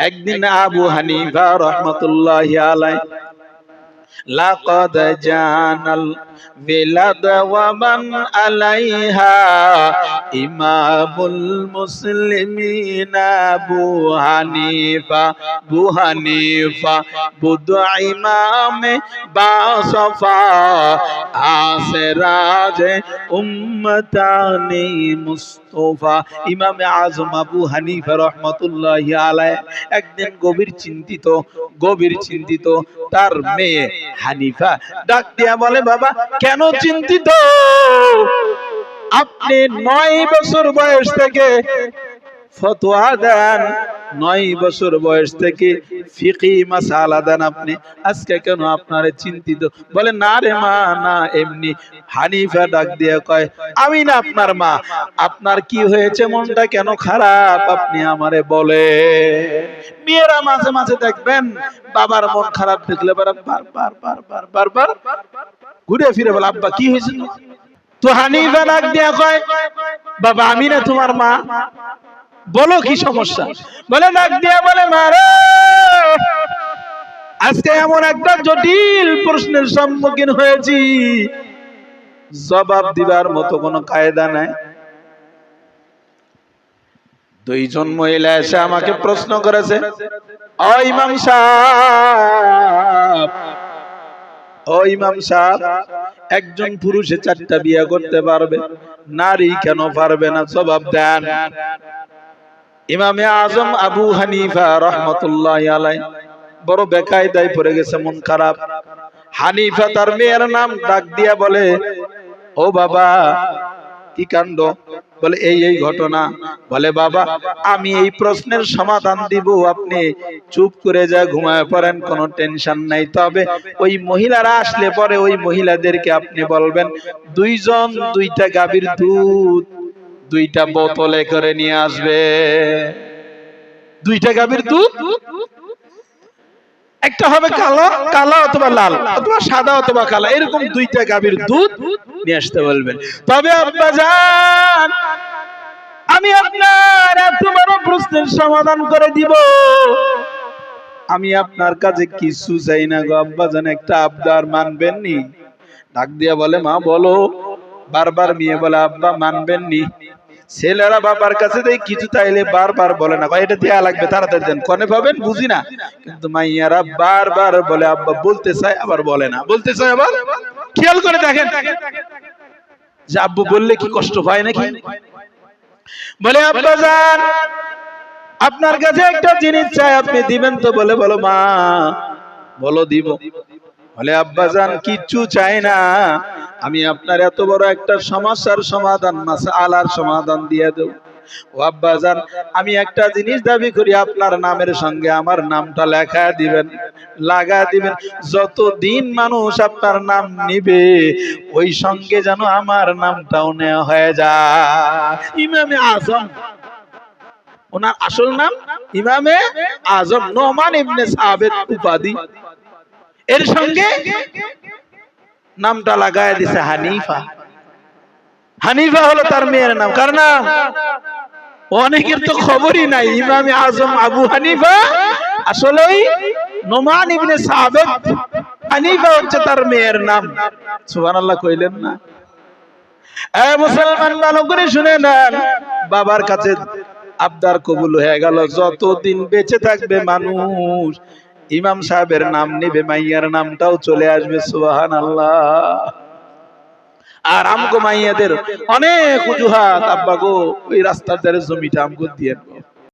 একদিন আবু হানিফা রহমতুল্লাহ আলাই لقد جانا البلاد ومن عليها ইমামুল মুসলিমিন আবু হানিফা বু হানিফা বুদ ইমামে বাসফা আসরাজ উম্মতানি মুস্তফা। ইমামে আজম আবু হানিফা রহমতুল্লাহ আলাইহ, একদিন গভীর চিন্তিত গভীর চিন্তিত, তার মেয়ে হানিফা ডাক দিয়া বলে, বাবা, কেন চিন্তিত? আপনি নয় বছর বয়স থেকে ফতোয়া দেন। নয় বছর বয়স থেকে ফিকি মাসালা দেন আপনি। আজকে কেন আপনার চিন্তিত? বলে, না রে মা, না, এমনি। হানিফা ডাক দিয়ে কয়, আমি না আপনার মা। আপনার কি হয়েছে? মনটা কেন খারাপ? আপনি আমারে বলে মেয়েরা মাঝে মাঝে দেখবেন, বাবার মন খারাপ দেখলে বার বার বার বার বার বার ঘুরে ফিরে বলে, আব্বা, কি হয়েছিল তো হানিফা ডাক দিয়া কয়, বাবা, আমি না তোমার মা। বলো কি সমস্যা? বলে ডাক দিয়া বলে মারে আজকে এমন একটা জটিল প্রশ্নের সম্মুখীন হয়েছি। জবাব দিবার মতো কোনো কায়দা নাই। দুইজন মহিলা এসে আমাকে প্রশ্ন করেছে ও ইমাম সাহেব ও ইমাম সাহেব, একজন পুরুষে চারটা বিয়ে করতে পারবে, নারী কেন পারবে না? জবাব দেন। ইমামে আজম আবু হানিফা রহমতুল্লাহ আলাই বড় বেকায়দায় পড়ে গেছে, মন খারাপ। হানিফা তার মেয়ের নাম ডাক দিয়া বলে, ও বাবা, কি কাণ্ড? বলে, এই এই ঘটনা। বলে, বাবা, আমি এই প্রশ্নের সমাধান দিব, আপনি চুপ করে যা, ঘুমায় পড়েন, কোনো টেনশন নাই। তবে ওই মহিলারা আসলে পরে ওই মহিলাদেরকে আপনি বলবেন, দুইজন, দুইটা গাভীর দুধ, দুইটা বোতলে করে নিয়ে আসবে। দুইটা গাভীর দুধ? একটা হবে কালো কালো অথবা লাল অথবা সাদা অথবা কালো এরকম দুইটা গাভীর দুধ নিয়ে আসতে বলবেন। তবে আব্বা যান আমি আপনার এত বড় প্রশ্নের সমাধান করে দিব। আমি আপনার কাছে কিছু চাই না গো আব্বা জান একটা আবদার মানবেন নি। ডাক দিয়া বলে মা বলো। বারবার মেয়ে বলে আব্বা মানবেন নি। ছেলেরা বাবার কাছে দেয় কিছু চাইলে বারবার বলে না। কয় এটা দেয়া লাগবে তাড়াতাড়ি দেন। কনে পাবেন বুঝি না। কিন্তু মাইয়ারা বারবার বলে, আব্বা, বলতে চায়, আবার বলে না। বলতে চায় আবার? খেয়াল করে দেখেন। যে আব্বু বললে কি কষ্ট হয় নাকি? বলে, আব্বা যান আপনার কাছে একটা জিনিস চাই, আপনি দিবেন তো? বলে, বলো মা, বলো দিব। বলে, আব্বা যান কিচ্ছু চাই না। আমি আপনার এত বড় একটা সমস্যার সমাধান আলার সমাধান দিয়ে দেব। ও আব্বা যান আমি একটা জিনিস দাবি করি, আপনার নামের সঙ্গে আমার নামটা লেখা দিবেন, লাগা দিবেন। যতদিন মানুষ আপনার নাম নিবে, ওই সঙ্গে যেন আমার নামটাও নেওয়া হয়ে যায়। ইমামে আজম, ওনার আসল নাম ইমামে আজম নোমান ইবনে সাহাবের উপাধি। এর সঙ্গে নামটা লাগায় দিছে হানিফা। হানিফা হলো তার মেয়ের নাম। কার নাম? অনেকের তো খবরই নাই ইমামে আজম আবু হানিফা আসলেই নোমান ইবনে সাহাবেদ হানিফা হচ্ছে তার মেয়ের নাম। সুবহানাল্লাহ কইলেন না। এ মুসলমান ভালো করে শুনে নেন। বাবার কাছে আবদার কবুল হয়ে গেল। যতদিন বেঁচে থাকবে মানুষ ইমাম সাহেবের নাম নিবে মাইয়ার নামটাও চলে আসবে সুবাহান আল্লাহ আর আমগো মাইয়াদের অনেক অজুহাত আব্বা গো ওই রাস্তার ধারে জমিটা আমগো দিয়ে